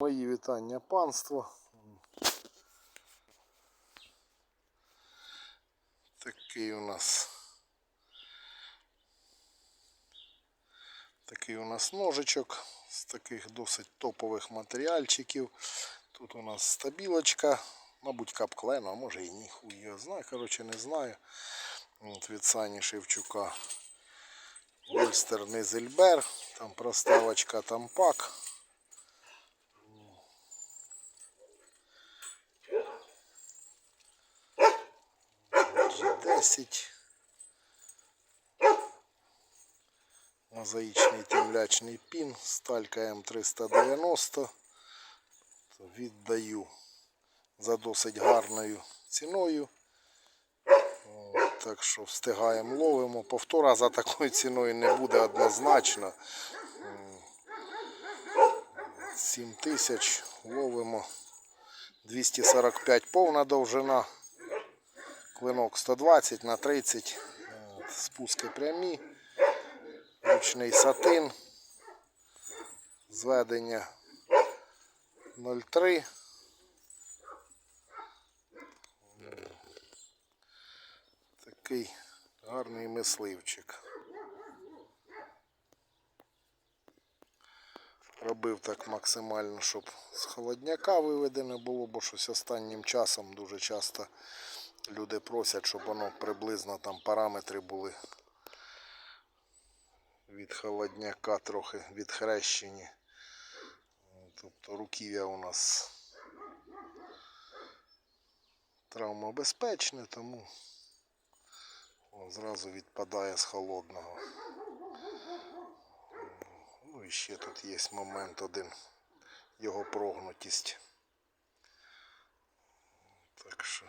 Мої вітання панство. Такий у нас такий у нас ножичок з таких досить топових матеріальчиків. Тут у нас стабілочка, мабуть, капклена, а може і ні, хуй його знає, коротше не знаю. От від Сані Шевчука. Вольстер Низельбер, там проставочка Тампак. G10. Мозаїчний темлячний пін, сталька М390. То Віддаю за досить гарною ціною. Так що встигаємо, ловимо. Повтора за такою ціною не буде однозначно. 7 тисяч ловимо. 245 повна довжина. Клинок 120 на 30. Спуски прямі. Ручний сатин. Зведення 0,3. Такий гарний мисливчик. Робив так максимально, щоб з холодняка виведене було, бо щось останнім часом дуже часто люди просять, щоб воно приблизно там параметри були від холодняка трохи відхрещені. Тобто руків'я у нас травмобезпечне, тому зразу відпадає з холодного. Ну і ще тут є момент один, його прогнутість. Так що,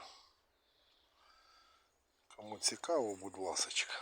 кому цікаво, будь ласочка.